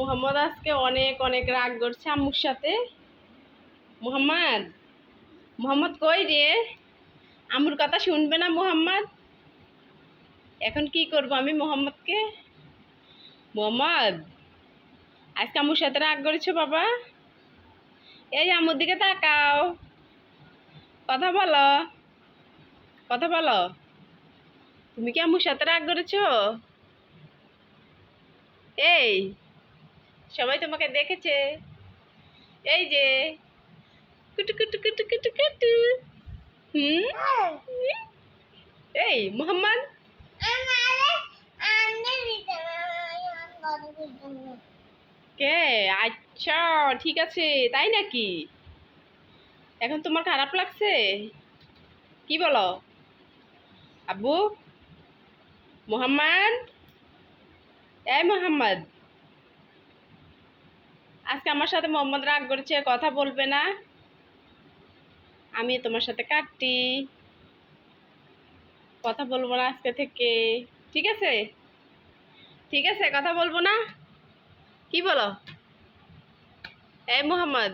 মোহাম্মদ আজকে অনেক অনেক রাগ করছে আম্মুর সাথে। মোহাম্মদ মোহাম্মদ কই রে? আম্মুর কথা শুনবে না মোহাম্মদ? এখন কি করব আমি মোহাম্মদকে? মোহাম্মদ, আজকে আম্মুর সাথে রাগ করেছ বাবা? এই আম্মুর দিকে তাকাও। কথা বলো। কথা বলো। তুমি কি আম্মুর সাথে রাগ করেছ? এই সবাই তোমাকে দেখেছে। এই যে। কুটু কুটু কুটু কুটু কুটু। হুম? এই, মোহাম্মদ? কে? আচ্ছা ঠিক আছে, তাই নাকি? এখন তোমার খারাপ লাগছে? কি বলো? আব্বু? মোহাম্মদ? এই, মোহাম্মদ। আজকে আমার সাথে মোহাম্মদ রাগ করেছে, কথা বলবে না। আমি তোমার সাথে কাটটি কথা বলব না আজকে থেকে। ঠিক আছে? ঠিক আছে, কথা বলব না? কি বলো? এই মোহাম্মদ।